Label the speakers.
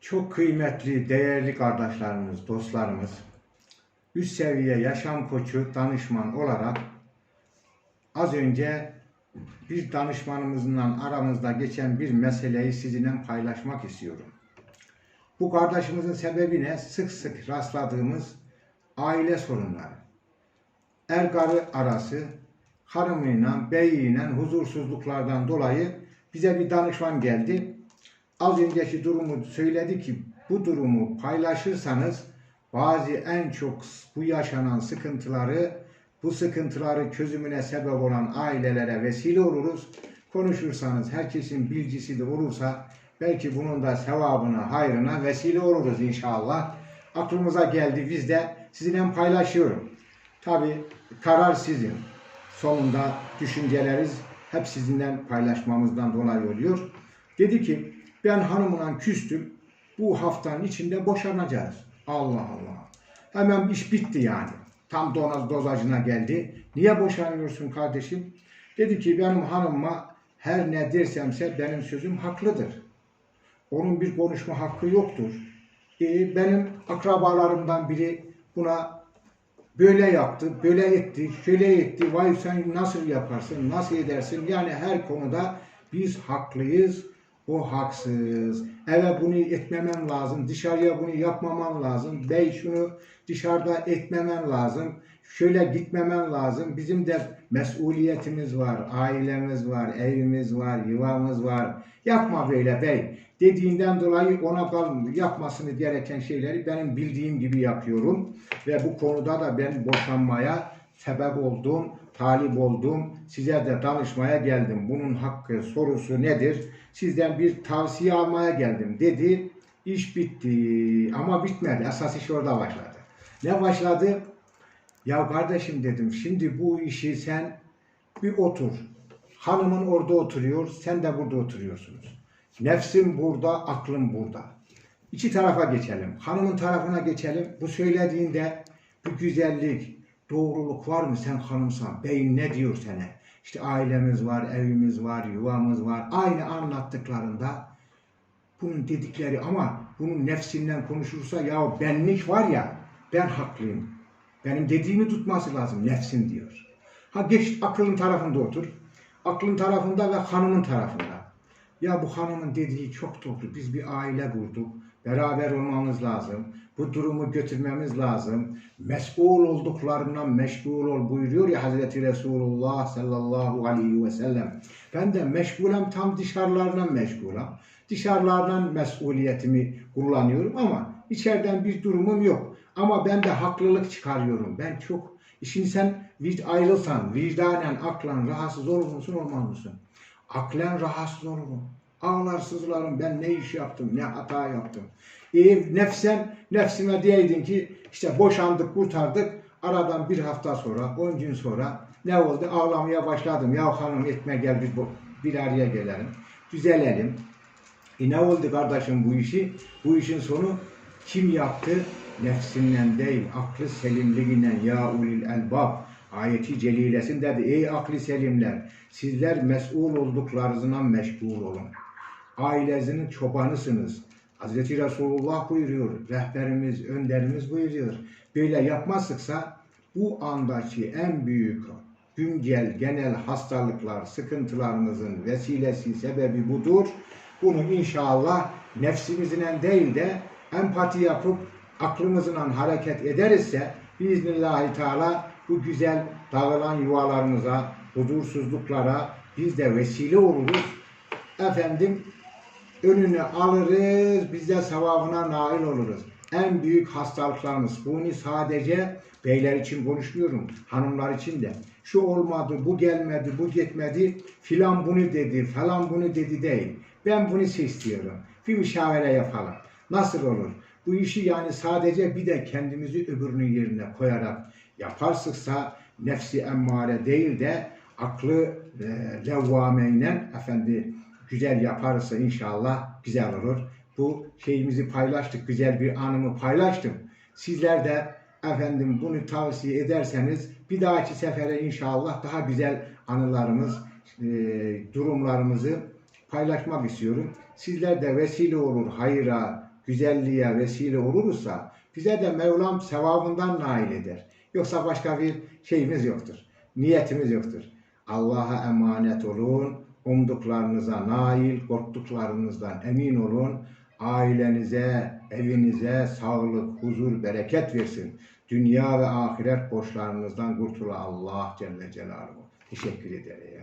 Speaker 1: Çok kıymetli, değerli kardeşlerimiz, dostlarımız, üst seviye yaşam koçu, danışman olarak az önce bir danışmanımızla aramızda geçen bir meseleyi sizinle paylaşmak istiyorum. Bu kardeşimizin sebebi ne? Sık sık rastladığımız aile sorunları. Er karı arası, hanımıyla, beyiyle huzursuzluklardan dolayı bize bir danışman geldi. Az önceki durumu söyledi ki bu durumu paylaşırsanız bazı en çok bu yaşanan sıkıntıları, bu sıkıntıları çözümüne sebep olan ailelere vesile oluruz. Konuşursanız herkesin bilgisi de olursa belki bunun da sevabına, hayrına vesile oluruz inşallah. Aklımıza geldi biz de sizinle paylaşıyorum. Tabi karar sizin. Sonunda düşünceleriniz hep sizinle paylaşmamızdan dolayı oluyor. Dedi ki ben hanımla küstüm. Bu haftanın içinde boşanacağız. Allah Allah. Hemen iş bitti yani. Tam doz, dozajına geldi. Niye boşanıyorsun kardeşim? Dedi ki benim hanıma her ne dersemse benim sözüm haklıdır. Onun bir konuşma hakkı yoktur. Ee, benim akrabalarımdan biri buna böyle yaptı, böyle etti, şöyle etti, vay sen nasıl yaparsın, nasıl edersin? Yani her konuda biz haklıyız, o haksız. Eve bunu etmemem lazım, dışarıya bunu yapmamam lazım, bey şunu dışarıda etmemem lazım, şöyle gitmemem lazım. Bizim de mesuliyetimiz var, ailemiz var, evimiz var, yuvamız var. Yapma böyle bey dediğinden dolayı ona yapmasını gereken şeyleri benim bildiğim gibi yapıyorum. Ve bu konuda da ben boşanmaya sebep oldum, talip oldum. Size de danışmaya geldim. Bunun hakkı, sorusu nedir? Sizden bir tavsiye almaya geldim dedi. İş bitti ama bitmedi. Esas iş orada başladı. Ne başladı? Ya kardeşim dedim şimdi bu işi sen bir otur. Hanımın orada oturuyor, sen de burada oturuyorsunuz. Nefsim burada, aklım burada. İki tarafa geçelim. Hanımın tarafına geçelim. Bu söylediğinde bir güzellik, doğruluk var mı? Sen hanımsan. Beyin ne diyor sana? İşte ailemiz var, evimiz var, yuvamız var. Aynı anlattıklarında bunun dedikleri ama bunun nefsinden konuşursa ya benlik var ya ben haklıyım. Benim dediğimi tutması lazım nefsin diyor. Ha geç aklın tarafında otur. Aklın tarafında ve hanımın tarafında. Ya bu hanımın dediği çok doğru. Biz bir aile kurduk. Beraber olmamız lazım. Bu durumu götürmemiz lazım. Mesul olduklarından meşgul ol buyuruyor ya Hazreti Resulullah sallallahu aleyhi ve sellem. Ben de meşgulem tam dışarılardan meşgulem. Dışarılardan mesuliyetimi kullanıyorum ama içeriden bir durumum yok. Ama ben de haklılık çıkarıyorum. Ben çok Şimdi sen ayrılsan, vicdanen, aklan rahatsız olur musun, olmaz mısın? Aklen rahatsız olurum. Ağlar sızlarım ben ne iş yaptım, ne hata yaptım. E, nefsen, nefsime diyeydin ki işte boşandık, kurtardık. Aradan bir hafta sonra, on gün sonra ne oldu? Ağlamaya başladım. Ya hanım etme gel biz bu, bir araya gelelim. Düzelelim. E ne oldu kardeşim bu işi? Bu işin sonu kim yaptı? Nefsinden değil, aklı selimliğinden ya ulil elbab. Ayeti celilesinde de ey akli selimler sizler mesul olduklarınızdan meşgul olun. Ailesinin çobanısınız. Hazreti Resulullah buyuruyor, rehberimiz, önderimiz buyuruyor. Böyle yapmazlıksa bu andaki en büyük güncel genel hastalıklar, sıkıntılarımızın vesilesi, sebebi budur. Bunu inşallah nefsimizle değil de empati yapıp aklımızla hareket ederizse biiznillahü teala bu güzel dağılan yuvalarımıza, huzursuzluklara biz de vesile oluruz. Efendim önünü alırız, biz de sevabına nail oluruz. En büyük hastalıklarımız, bunu sadece beyler için konuşmuyorum, hanımlar için de. Şu olmadı, bu gelmedi, bu gitmedi, filan bunu dedi, falan bunu dedi değil. Ben bunu istiyorum. Bir müşavere yapalım. Nasıl olur? Bu işi yani sadece bir de kendimizi öbürünün yerine koyarak yaparsıksa nefsi emmare değil de aklı e, levvameyle efendi güzel yaparsa inşallah güzel olur. Bu şeyimizi paylaştık, güzel bir anımı paylaştım. Sizler de efendim bunu tavsiye ederseniz bir dahaki sefere inşallah daha güzel anılarımız, e, durumlarımızı paylaşmak istiyorum. Sizler de vesile olur hayra, güzelliğe vesile olursa bize de Mevlam sevabından nail eder. Yoksa başka bir şeyimiz yoktur. Niyetimiz yoktur. Allah'a emanet olun. Umduklarınıza nail, korktuklarınızdan emin olun. Ailenize, evinize sağlık, huzur, bereket versin. Dünya ve ahiret borçlarınızdan kurtula Allah Celle Celaluhu. Teşekkür ederim.